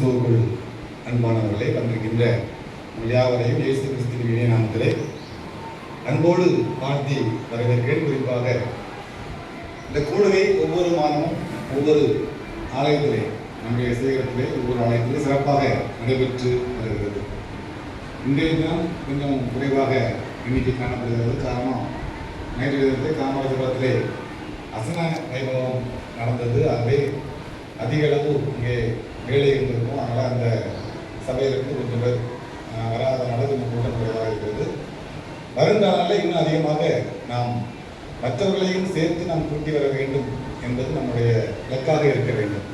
கிறிஸ்துவுக்குள் அன்பானவர்களே வந்திருக்கின்ற யாவரையும் இயேசு கிறிஸ்துவின் இணைய நாமத்திலே அன்போடு வாழ்த்தி வரவேற்கிறேன். குறிப்பாக இந்த கூடுகை ஒவ்வொரு மாதமும் ஒவ்வொரு ஆலயத்திலே நம்முடைய சேகரத்திலே ஒவ்வொரு ஆலயத்திலே சிறப்பாக நடைபெற்று வருகிறது. இன்றைய தினம் கொஞ்சம் குறைவாக எண்ணிக்கை காணப்படுகிறது. காரணம் நேற்று தினத்திலே காமராஜபுரத்திலே அசன வைபவம் நடந்தது. ஆகவே அதிக அளவு இங்கே வேலை இருந்திருக்கும் அதனால் அந்த சபையிலிருந்து கொஞ்சம் பேர் வராதனால கொஞ்சம் கூட்டம் குறைவாக இருக்கிறது. வருங்காலங்களில் இன்னும் அதிகமாக நாம் மற்றவர்களையும் சேர்த்து நாம் கூட்டி வர வேண்டும் என்பது நம்முடைய இலக்காக இருக்க வேண்டும்.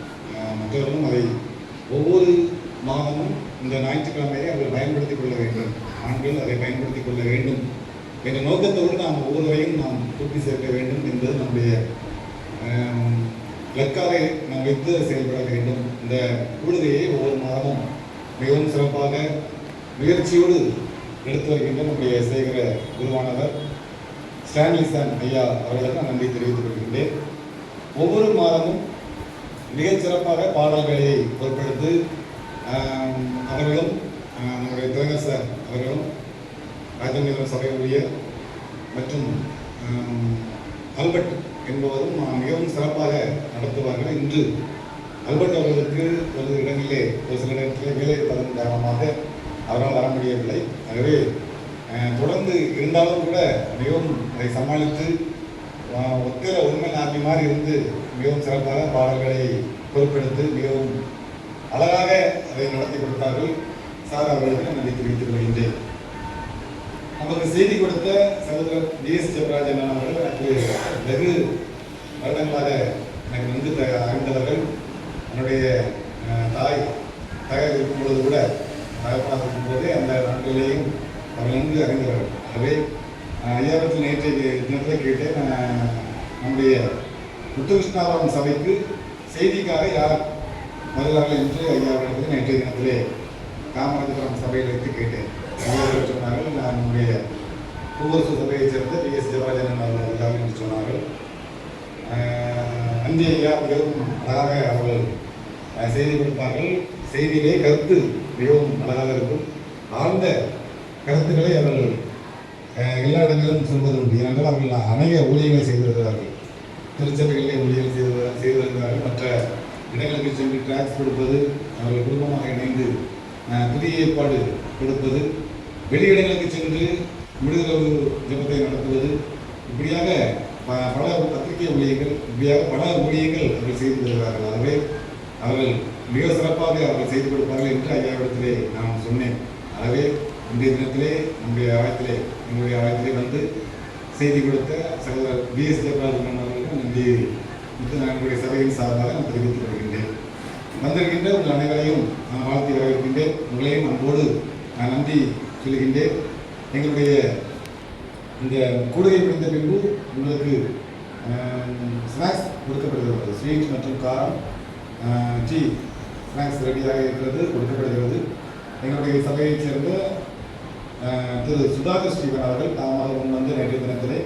மற்றவர்களும் அதை ஒவ்வொரு மாதமும் இந்த ஞாயிற்றுக்கிழமையை அவர்கள் பயன்படுத்திக் கொள்ள வேண்டும். ஆண்கள் அதை பயன்படுத்திக் கொள்ள வேண்டும் என்ற நோக்கத்தோடு நாம் ஒவ்வொருவரையும் நாம் கூட்டி சேர்க்க வேண்டும் என்பது நம்முடைய ஆம், நாம் வைத்து செயல்பட வேண்டும். இந்த கூடுகையை ஒவ்வொரு மாதமும் மிகவும் சிறப்பாக முயற்சியோடு எடுத்து வருகின்ற நம்முடைய சேகர குருவானவர் ஸ்டான்லிசன் ஐயா அவர்களுக்கு நான் நன்றி தெரிவித்துக் கொள்கின்றேன். ஒவ்வொரு மாதமும் மிகச் சிறப்பாக பாடல் பொருட்படுத்தி அவர்களும் நம்முடைய திலகர் சார் அவர்களும் ராஜநகர சபை ஊழியர் மற்றும் ஆல்பர்ட் என்பவரும் மிகவும் சிறப்பாக நடத்துவார்கள். இன்று அல்பர்ட் அவர்களுக்கு ஒரு இடங்களிலே ஒரு சில இடத்திலே வேலை தரும் காரணமாக அவரால் வர முடியவில்லை. ஆகவே தொடர்ந்து இருந்தாலும் கூட மிகவும் அதை சமாளித்து ஒத்திர உண்மை நாப்பி மாதிரி இருந்து மிகவும் சிறப்பாக பாடல்களை பொறுப்பெடுத்து மிகவும் அழகாக அதை நடத்தி கொடுத்தார்கள். சார் அவர்களுக்கு நன்றி தெரிவித்துக் கொள்கின்றேன். நமக்கு செய்தி கொடுத்த சகோதரர் டிஎஸ் ஜெயராஜன் அவர்கள் எனக்கு வெகு வருடங்களாக எனக்கு நன்கு த- அறிந்தவர்கள். என்னுடைய தாய் தகவல் இருக்கும் பொழுது கூட தகவலாக இருக்கும்போதே அந்த நாட்களிலேயும் அவர் நன்கு அறிந்தவர்கள். ஆகவே அஹ், ஐயாயிரத்தில் நேற்றைய தினத்தில் கேட்டு நான் நம்முடைய முத்துகிருஷ்ணாபுரம் சபைக்கு செய்திக்காக யார் வருகிறார்கள் என்று ஐயா அவர்களுக்கு நேற்றைய தினத்திலே காமராஜபுரம் சபையில் வைத்து கேட்டேன். ஐயா சொன்னார்கள் நான் நம்முடைய பூவரசு சபையைச் சேர்ந்த பி எஸ் ஜெயராஜன் அவர்கள் வருகிறார்கள் என்று சொன்னார்கள் ஆஹ் ஐயா மிகவும் அழகாக அவர்கள் செய்தி கொடுப்பார்கள் செய்தியிலே கருத்து மிகவும் அழகாக இருக்கும் ஆழ்ந்த கருத்துக்களை அவர்கள் எல்லா இடங்களிலும் சொல்வது உண்டு ஏனென்றால் அவர்கள் அநேக ஊழியங்களை செய்து வருகிறார்கள் திருச்சபைகளிலே ஊழியர்கள் செய்து வரு- செய்து வருகிறார்கள் மற்ற இடங்களுக்கு சென்று டிராக்ஸ் கொடுப்பது அவர்கள் குடும்பமாக இணைந்து புதிய ஏற்பாடு கொடுப்பது வெளியிடங்களுக்கு சென்று விடுதலை ஜபத்தை நடத்துவது இப்படியாக ப- பல பத்திரிகை ஊழியர்கள் இப்படியாக பல ஊழியர்கள் அவர்கள் செய்து வருகிறார்கள் ஆகவே அவர்கள் மிக சிறப்பாக அவர்கள் செய்து கொடுப்பார்கள் என்று ஐயாவிடத்திலே நான் சொன்னேன். ஆகவே இன்றைய தினத்திலே நம்முடைய ஆயத்திலே எங்களுடைய ஆயத்திலே வந்து செய்தி கொடுத்த சகோதரர் பி எஸ் ஜெயராஜன் அவர்களுக்கு நன்றி. முத்து சபையின் சார்பாக நான் தெரிவித்துக் கொள்கின்றேன். வந்திருக்கின்ற உங்கள் அனைவரையும் நான் வாழ்த்தி வரவேற்கின்றேன். உங்களையும் அன்போடு நான் நன்றி சொல்லுகின்றேன். எங்களுடைய இந்த கூடுகை முடிந்த பின்பு உங்களுக்கு ஸ்நாக்ஸ் கொடுக்கப்படுகிறது. ஸ்வீட் மற்றும் காரம் டீ ஸ்நாக்ஸ் ரெடியாக இருக்கிறது கொடுக்கப்படுகிறது. எங்களுடைய சபையைச் சேர்ந்த திரு சுதாகர் ஸ்ரீவன் அவர்கள் தாமாக முன்வந்து நேற்றைய தினத்திலே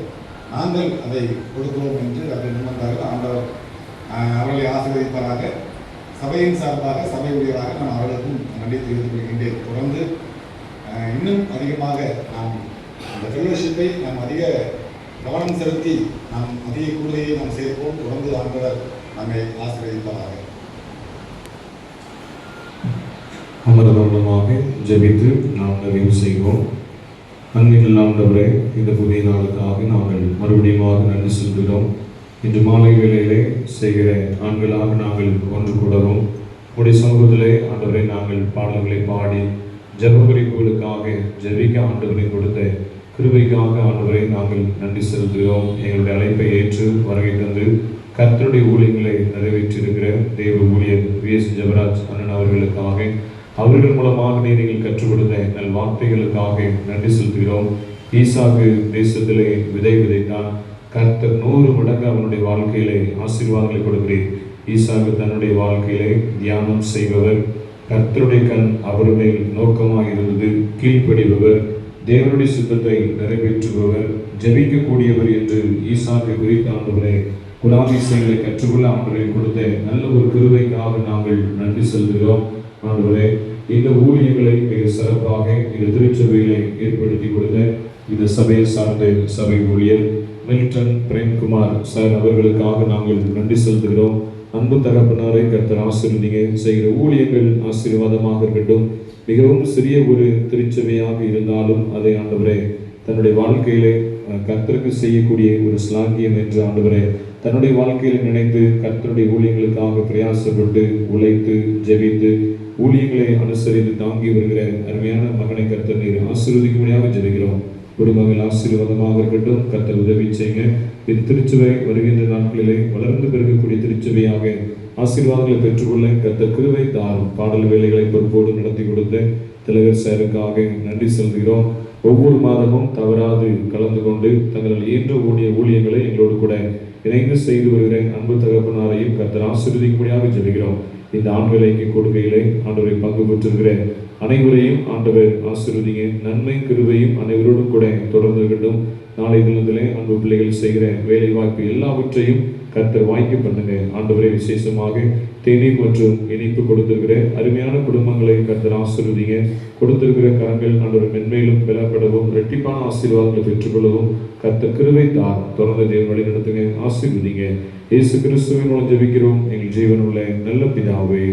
நாங்கள் அதை கொடுக்கிறோம் என்று அவர்கள் முன்வந்தார்கள் ஆண்டவர் அவர்களை ஆசீர்வதிப்பாராக. சபையின் சார்பாக சபை ஊழியராக நான் அவர்களுக்கும் நன்றி தெரிவித்துக் கொள்கின்றேன். தொடர்ந்து இன்னும் அதிகமாக நாம் அந்த ஃபெல்லோஷிப்பை நாம் அதிக கவனம் செலுத்தி நாம் அதிக கூடுகையை நாம் சேர்ப்போம். தொடர்ந்து ஆண்டவர் நம்மை ஆசீர்வதிப்பாராக. அமரதமாக ஜெபித்து நாம் நிறைவு செய்வோம். அன்பில் ஆண்டவரே இந்த புதிய நாளுக்காக நாங்கள் மறுபடியும் நன்றி செல்கிறோம். இன்று மாலை வேளையிலே செய்கிற ஆண்களாக நாங்கள் ஒன்று கூடவும் உடைய சமூகத்திலே ஆண்டவரை நாங்கள் பாடல்களை பாடி ஜெப குறிப்புகளுக்காக ஜெபிக்க ஆண்டவரை கொடுத்த கிருபைக்காக ஆண்டவரை நாங்கள் நன்றி செலுத்துகிறோம். எங்களுடைய அழைப்பை ஏற்று வருகை தந்து கர்த்தருடைய ஊழியங்களை நிறைவேற்றியிருக்கிற தேவ ஊழியர் வி. எஸ். ஜெபராஜ் அண்ணன் அவர்களுக்காக அவர்கள் மூலமாக நீங்கள் கற்றுக் கொடுத்த நல் வார்த்தைகளுக்காக நன்றி செலுத்துகிறோம். ஈசாக்கு தேசத்திலே விதை விதைத்தான் கர்த்தர் நூறு மடங்கு அவனுடைய வாழ்க்கையிலே ஆசீர்வாதங்களை கொடுக்கிறேன் ஈசாக்கு தன்னுடைய வாழ்க்கையிலே தியானம் செய்பவர். கர்த்தருடைய கண் அவர் மேல் நோக்கமாக இருந்தது கீழ்ப்படிபவர் தேவனுடைய சித்தத்தை நிறைவேற்றுபவர் ஜபிக்கக்கூடியவர் என்று ஈசாக்கு குறித்த ஆண்டவரே குலாதிசயங்களை கற்றுக்கொள்ள ஆண்டவரை கொடுத்த நல்ல ஒரு கிருவைக்காக நாங்கள் நன்றி செல்கிறோம் ஆண்டவரே இந்த ஊழியங்களை மிக சிறப்பாக இந்த திருச்சபையிலே ஏற்படுத்தி கொடுத்த இந்த சபையை சார்ந்த சபை ஊழியர் மில்டன் பிரேம்குமார் சார் அவர்களுக்காக நாங்கள் நன்றி செலுத்துகிறோம். அன்பு தகப்பனாரை கர்த்தர் ஆசீர்வதிங்க செய்கிற ஊழியங்கள் ஆசீர்வாதமாக இருக்கட்டும். மிகவும் சிறிய ஒரு திருச்சபையாக இருந்தாலும் அதை ஆண்டவரே தன்னுடைய வாழ்க்கையிலே கர்த்தருக்கு செய்யக்கூடிய ஒரு ஸ்லாங்கியம் என்று ஆண்டவரே தன்னுடைய வாழ்க்கையில் நினைத்து கர்த்தருடைய ஊழியங்களுக்காக பிரயாசப்பட்டு உழைத்து ஜெபித்து ஊழியங்களை அனுசரித்து தாங்கி வருகிற அருமையான மகனை கர்த்தர் நீர் ஆசீர்வதிக்கும்படியாக ஜெபிக்கிறோம். குடும்பங்கள் ஆசீர்வாதமாக இருக்கட்டும். கர்த்தர் உதவி செய்யுங்க. இந்த வருகின்ற நாட்களிலே வளர்ந்து பெருகக்கூடிய திருச்சபையாக ஆசீர்வாதங்களை பெற்றுக்கொள்ள கத்த கிருவை தாரும். பாடல் வேலைகளை பொறுப்போடு நடத்தி கொடுத்த தலைவர் சாருக்காக நன்றி செலுத்துகிறோம் ஒவ்வொரு மாதமும் தவறாது கலந்து கொண்டு தங்களால் இயன்ற ஊழிய ஊழியங்களை எங்களோடு கூட இணைந்து செய்து வருகிற அன்பு தகப்பனாரையும் கத்தர் ஆசீர்வதிக்கும்படியாக ஜெபிக்கிறோம். இந்த ஆண் வேலைக்கு கொடுக்கையிலே ஆண்டவரை பங்கு பெற்றிருக்கிற அனைவரையும் ஆண்டவர் ஆசிர்வதிங்க. நன்மை கிருவையும் அனைவரோடும் கூட தொடர்ந்து வேண்டும் நாளை தினத்திலே அன்பு பிள்ளைகள் செய்கிற வேலை வாய்ப்பு எல்லாவற்றையும் கர்த்தர் வாய்க்க பண்ணுங்க. ஆண்டவரை விசேஷமாக தேநீர் மற்றும் இனிப்பு கொடுத்திருக்கிற அருமையான குடும்பங்களை கர்த்தர் ஆசிர்வதிங்க. கொடுத்திருக்கிற கரங்கள் ஆண்டவர் மென்மையிலும் பெறப்படவும் இரட்டிப்பான ஆசீர்வாதங்களை பெற்றுக்கொள்ளவும் கர்த்தர் கிருவை தார் தொடர்ந்து தேவன் வழி நடத்துங்க. ஆசீர்வதிங்க. இயேசு கிறிஸ்துவின் மூலம் ஜெபிக்கிறோம். எங்கள் ஜீவனுள்ள நல்ல பிதாவே.